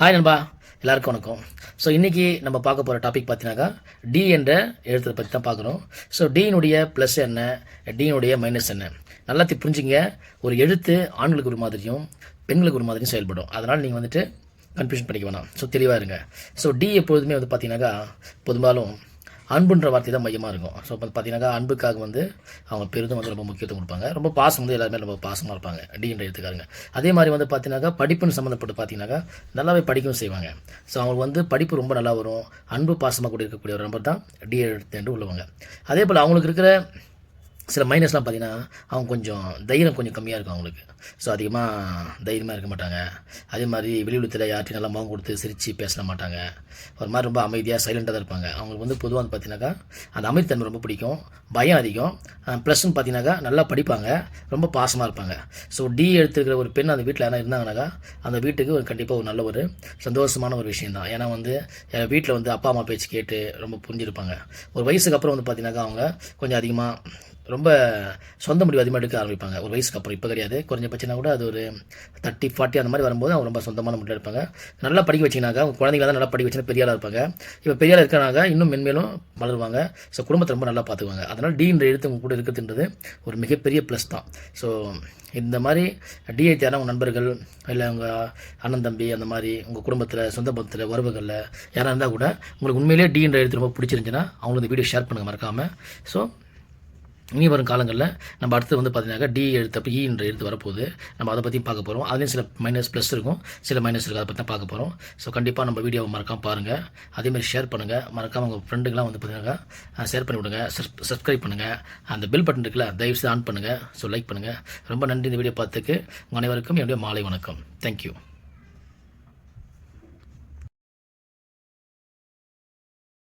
Hi நண்பா. எல்லாருக்கும் வணக்கம். ஸோ இன்றைக்கி நம்ம பார்க்க போகிற டாபிக் பார்த்தீங்கன்னாக்கா டி என்ற எழுத்தை பற்றி தான் பார்க்குறோம் ஸோ டியினுடைய ப்ளஸ் என்ன? டியினுடைய மைனஸ் என்ன? நல்லா புரிஞ்சுங்க ஒரு எழுத்து ஆண்களுக்கு ஒரு மாதிரியும் பெண்களுக்கு ஒரு மாதிரியும் செயல்படும். அதனால் நீங்கள் வந்துட்டு கன்ஃபியூஷன் பண்ணிக்க வேணாம். ஸோ தெளிவாக இருங்க. ஸோ டி எப்பொழுதுமே வந்து பார்த்தீங்கன்னாக்கா பெரும்பாலும் அன்புன்ற வார்த்தை தான் மையமாக இருக்கும். ஸோ வந்து பார்த்தீங்கன்னாக்கா அன்புக்காக வந்து அவங்க பெரிதும் வந்து ரொம்ப முக்கியத்துவம் கொடுப்பாங்க. ரொம்ப பாசம் வந்து எல்லாருமே ரொம்ப பாசமாக இருப்பாங்க. அப்படின்ற எடுத்துக்காருங்க அதே மாதிரி வந்து பார்த்தீங்கன்னாக்கா படிப்புன்னு சம்மந்தப்பட்டு பார்த்தீங்கன்னாக்கா நல்லாவே படிக்கவும் செய்வாங்க. ஸோ அவங்களுக்கு வந்து படிப்பு ரொம்ப நல்லா வரும். அன்பு பாசமாக கூட இருக்கக்கூடிய ஒரு நம்பர் தான் டி எடுத்து உள்ளவங்க. அதே போல் அவங்களுக்கு இருக்கிற சில மைனஸ்லாம் பார்த்தீங்கன்னா அவங்க கொஞ்சம் தைரியம் கொஞ்சம் கம்மியாக இருக்கும் அவங்களுக்கு. ஸோ அதிகமாக தைரியமாக இருக்க மாட்டாங்க. அதே மாதிரி வெளியுலகத்தில் யார்ட்டையும் நல்லா முகம் கொடுத்து சிரித்து பேச மாட்டாங்க. ஒரு மாதிரி ரொம்ப அமைதியாக சைலண்டாக தான் இருப்பாங்க. அவங்களுக்கு வந்து பொதுவாக வந்து பார்த்தீங்கன்னாக்கா அந்த அமைதித்தன்மை ரொம்ப பிடிக்கும். பயம் அதிகம். ப்ளஸ்ன்னு பார்த்தீங்கன்னாக்கா நல்லா படிப்பாங்க. ரொம்ப பாசமாக இருப்பாங்க. ஸோ டி எடுத்துருக்கிற ஒரு பெண் அந்த வீட்டில் யாரா இருந்தாங்கனாக்கா அந்த வீட்டுக்கு ஒரு கண்டிப்பாக ஒரு நல்ல ஒரு சந்தோஷமான ஒரு விஷயம் தான். ஏன்னா வந்து வீட்டில் வந்து அப்பா அம்மா பேச்சு கேட்டு ரொம்ப புரிஞ்சிருப்பாங்க. ஒரு வயசுக்கு அப்புறம் வந்து பார்த்தீங்கன்னாக்கா அவங்க கொஞ்சம் அதிகமாக ரொம்ப சொந்த முடிவு அதிகமாக எடுக்க ஆரம்பிப்பாங்க. ஒரு வயசுக்கு அப்புறம். இப்போ கிடையாது. குறைஞ்சபட்சம்னா கூட அது ஒரு தேர்ட்டி ஃபார்ட்டி அந்த மாதிரி வரும்போது அவங்க ரொம்ப சொந்தமான முடிவு எடுப்பாங்க நல்லா படிக்க வச்சிங்கனாக்கா அவங்க குழந்தைங்கள தான் நல்லா படிக்க வச்சுன்னா பெரிய ஆளாக இருப்பாங்க. இப்போ பெரிய ஆளாக இன்னும் மென்மேலும் வளருவாங்க. ஸோ குடும்பத்தை ரொம்ப நல்லா பார்த்துக்குவாங்க. அதனால் டீன்ற எழுத்து உங்க கூட இருக்கிறதுன்றது ஒரு மிகப்பெரிய ப்ளஸ் தான். ஸோ இந்த மாதிரி டிஐ தேர உங்கள் நண்பர்கள் இல்லை உங்கள் அண்ணன் தம்பி அந்த மாதிரி உங்கள் குடும்பத்தில் சொந்த பந்தத்தில் உறவுகளில் யாராக இருந்தால் கூட உங்களுக்கு உண்மையிலேயே டிஎன்ற எழுத்து ரொம்ப பிடிச்சிருந்துச்சுன்னா அவங்களுக்கு இந்த வீடியோ ஷேர் பண்ணுங்கள் மறக்காமல் ஸோ இனி வரும் காலங்களில் நம்ம அடுத்து வந்து பார்த்திங்கனாக்கா டி எழுத்தப்போ இ e என்ற எழுத்து வரப்போகுது. நம்ம அதை பற்றியும் பார்க்க போகிறோம் அதுலேயும் சில மைனஸ் ப்ளஸ் இருக்கும். சில மைனஸ் இருக்குது அதை பற்றி தான் பார்க்க போகிறோம் ஸோ கண்டிப்பாக நம்ம வீடியோவை மறக்காம பாருங்கள் அதேமாதிரி ஷேர் பண்ணுங்கள் மறக்காமல் உங்கள் ஃப்ரெண்டுங்களாம் வந்து பார்த்தீங்கன்னாக்கா ஷேர் பண்ணி விடுங்க. சப்ஸ்கிரைப் பண்ணுங்கள் அந்த பெல் பட்டன் இருக்குல்ல தயவுசெய்து ஆன் பண்ணுங்கள் ஸோ லைக் பண்ணுங்கள் ரொம்ப நன்றி இந்த வீடியோ பார்த்துக்கு உங்கள் அனைவருக்கும் என்னுடைய மாலை வணக்கம். தேங்க்யூ